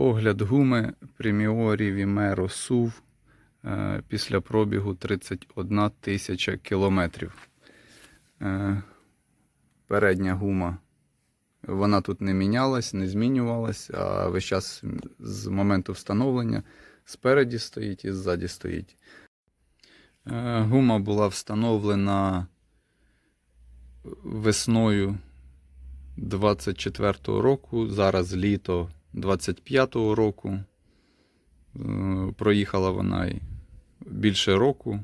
Огляд гуми Vimero SUV е, після пробігу 31 тисяча кілометрів. Е, Передня гума вона тут не мінялась, не змінювалась, а весь час з моменту встановлення спереді стоїть і ззаді стоїть. Е, Гума була встановлена весною 24-го року, зараз літо 25-го року. Е, Проїхала вона й більше року.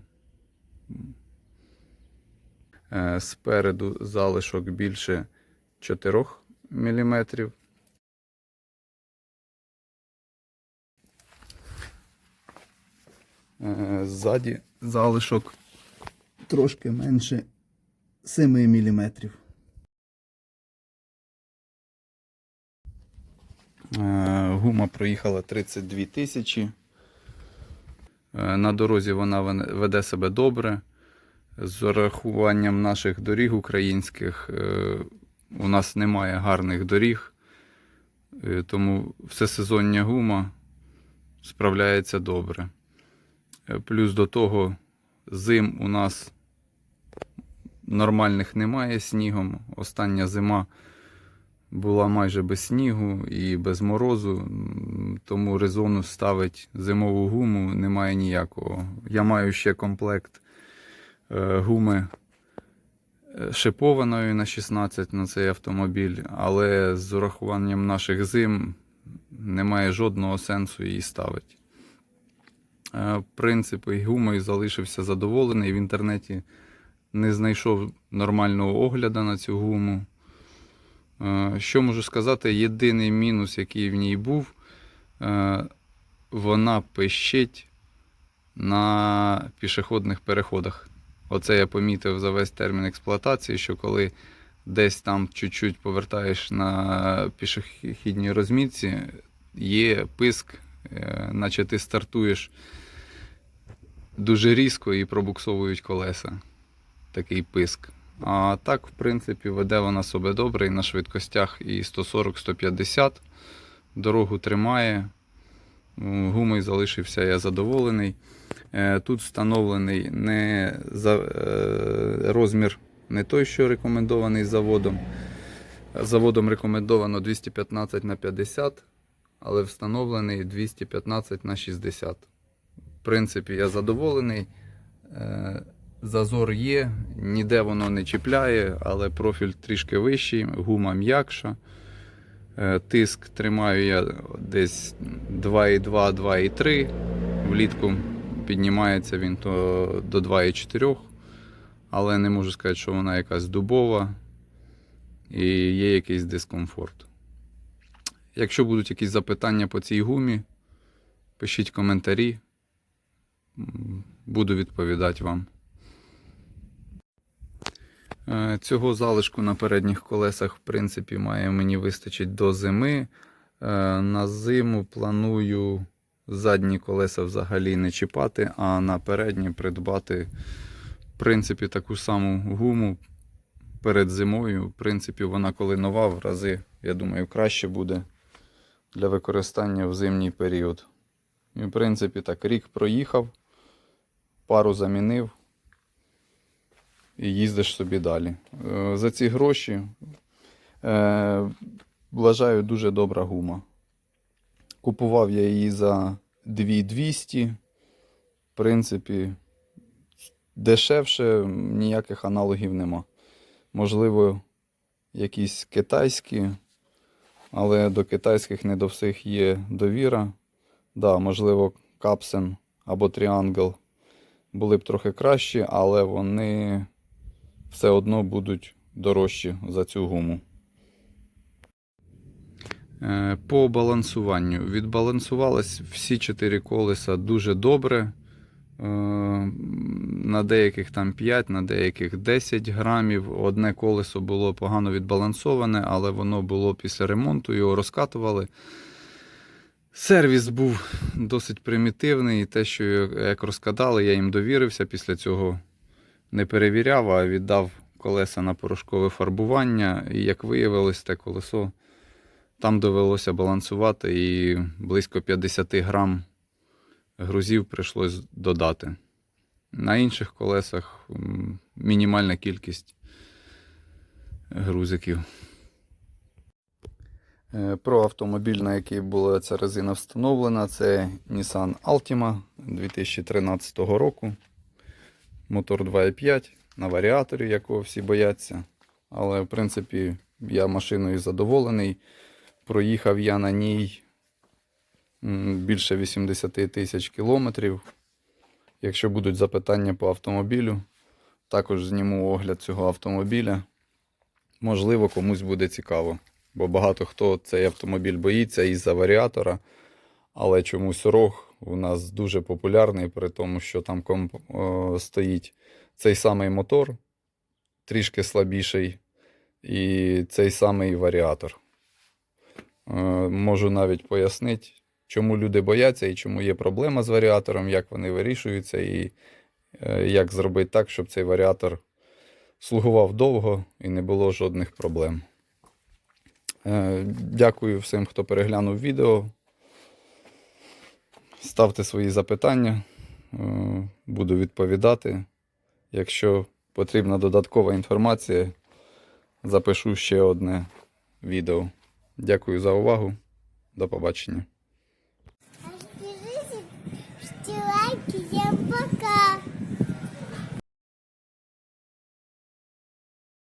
Е, Спереду залишок більше 4 мм. Ззаді залишок трошки менше 7 мм. Гума проїхала 32 тисячі. Е, На дорозі вона веде себе добре. З урахуванням наших доріг українських е, у нас немає гарних доріг, е, тому всесезоння гума справляється добре. Е, Плюс до того, зим у нас нормальних немає снігом. Остання зима була майже без снігу і без морозу, тому резону ставить зимову гуму немає ніякого. Я маю ще комплект е, гуми е, шипованої на 16 на цей автомобіль, але з урахуванням наших зим немає жодного сенсу її ставити. Е, В принципі, гумою залишився задоволений. В інтернеті не знайшов нормального огляду на цю гуму. Е, Що можу сказати? Єдиний мінус, який в ній був, е, вона пищить на пішохідних переходах. Оце я помітив за весь термін експлуатації, що коли десь там чуть-чуть повертаєш на пішохідній розмітці, є писк, е, наче ти стартуєш дуже різко і пробуксовують колеса. Такий писк. А так, в принципі, веде вона себе добре і на швидкостях і 140-150. Дорогу тримає. Гумою залишився я задоволений. Е, Тут встановлений не за, е, розмір не той, що рекомендований заводом. Заводом рекомендовано 215 на 50, але встановлений 215 на 60. В принципі, я задоволений. Зазор є, ніде воно не чіпляє, але профіль трішки вищий, гума м'якша. Е, Тиск тримаю я десь 2,2, 2,3. Влітку піднімається він то до 2,4. Але не можу сказати, що вона якась дубова і є якийсь дискомфорт. Якщо будуть якісь запитання по цій гумі, пишіть коментарі. Буду відповідати вам. Е, Цього залишку на передніх колесах, в принципі, має мені вистачить до зими. Е, На зиму планую задні колеса взагалі не чіпати, а на передні придбати, в принципі, таку саму гуму перед зимою. В принципі, вона коли нова, в рази, я думаю, краще буде для використання в зимній період. І, в принципі, так, рік проїхав, пару замінив і їздиш собі далі. Е, За ці гроші е, вважаю дуже добра гума. Купував я її за 2200. В принципі, дешевше ніяких аналогів нема. Можливо, якісь китайські, але до китайських не до всіх є довіра. Да, можливо, капсен або тріангл були б трохи кращі, але вони все одно будуть дорожчі за цю гуму. Е, По балансуванню. Відбалансувались всі чотири колеса дуже добре. Е, На деяких там 5, на деяких 10 грамів. Одне колесо було погано відбалансоване, але воно було після ремонту, його розкатували. Сервіс був досить примітивний, і те, що як розкатали, я їм довірився. Після цього не перевіряв, а віддав колеса на порошкове фарбування. І як виявилось, те колесо Там довелося балансувати і близько 50 грам грузів прийшлось додати. На інших колесах мінімальна кількість грузиків. Е, Про автомобіль, на який була ця резина встановлена, це Nissan Altima 2013 року. Мотор 2.5 на варіаторі, якого всі бояться. Але, в принципі, я машиною задоволений. Проїхав я на ній більше 80 тисяч кілометрів. Якщо будуть запитання по автомобілю, також зніму огляд цього автомобіля. Можливо, комусь буде цікаво. Бо багато хто цей автомобіль боїться із-за варіатора, але чомусь рог у нас дуже популярний, при тому, що там комп... стоїть цей самий мотор, трішки слабіший, і цей самий варіатор. Е, Можу навіть пояснити, чому люди бояться і чому є проблема з варіатором, як вони вирішуються, і е, як зробити так, щоб цей варіатор слугував довго і не було жодних проблем. Е, Дякую всім, хто переглянув відео. Ставте свої запитання, е, буду відповідати. Якщо потрібна додаткова інформація, запишу ще одне відео. Дякую за увагу. До побачення.